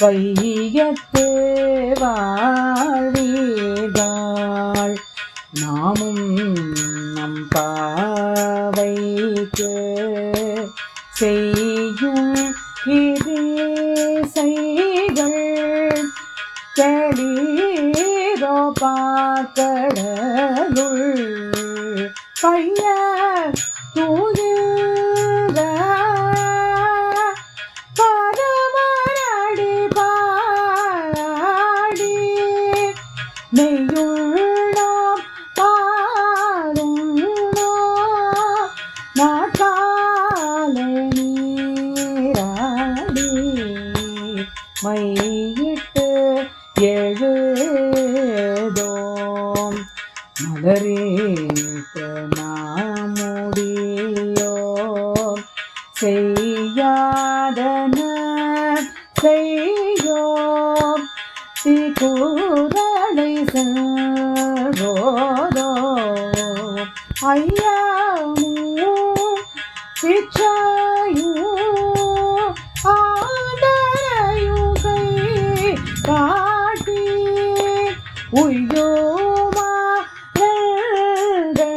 வையத்தே வாழ்வீர்கள். நாமும் நம் பாவைக்கு செய்யும் செய்கள். செளீரோ பாக்கடலுள் பைய தூய மையிட்டு எழுதோம். மலரேத்த நாமுடியோம். செய்யாதன செய்யோம். திகுரலை செல்வோதோ. ஐயா பிச்சாயும் உய்யோமா வெல்களே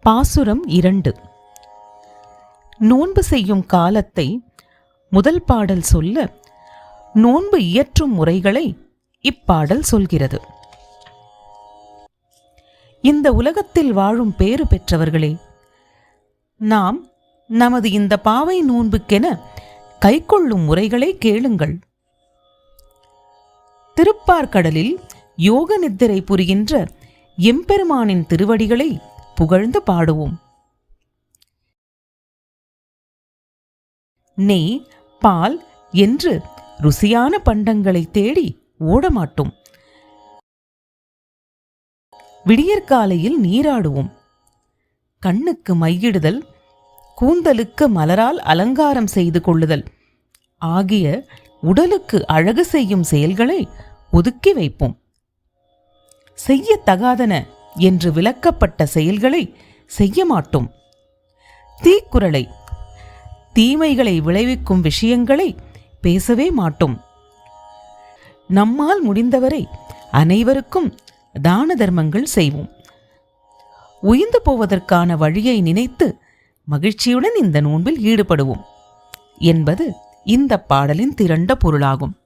பாசுரம் இரண்டு. நோன்பு செய்யும் காலத்தை முதல் பாடல் சொல்ல நோன்பு இயற்றும் முறைகளை இப்பாடல் சொல்கிறது. இந்த உலகத்தில் வாழும் பேறு பெற்றவர்களே நாம் நமது இந்த பாவை நோன்புக்கென கைக்கொள்ளும் முறைகளை கேளுங்கள். திருப்பார்கடலில் யோக நித்திரை புரிகின்ற எம்பெருமானின் திருவடிகளை புகழ்ந்து பாடுவோம். நெய் பால் என்று ருசியான பண்டங்களை தேடி ஓடமாட்டோம். விடியற்காலையில் நீராடுவோம். கண்ணுக்கு மையிடுதல் கூந்தலுக்கு மலரால் அலங்காரம் செய்து கொள்ளுதல். ஆகிய உடலுக்கு அழகு செய்யும் செயல்களை ஒதுக்கி வைப்போம். செய்யத்தகாதன என்று விளக்கப்பட்ட செயல்களை செய்ய மாட்டோம். தீக்குறளை தீமைகளை விளைவிக்கும் விஷயங்களை பேசவே மாட்டோம். நம்மால் முடிந்தவரை அனைவருக்கும் தான தர்மங்கள் செய்வோம். உயிர்ந்து போவதற்கான வழியை நினைத்து மகிழ்ச்சியுடன் இந்த நோன்பில் ஈடுபடுவோம். என்பது இந்த பாடலின் திரண்ட பொருளாகும்.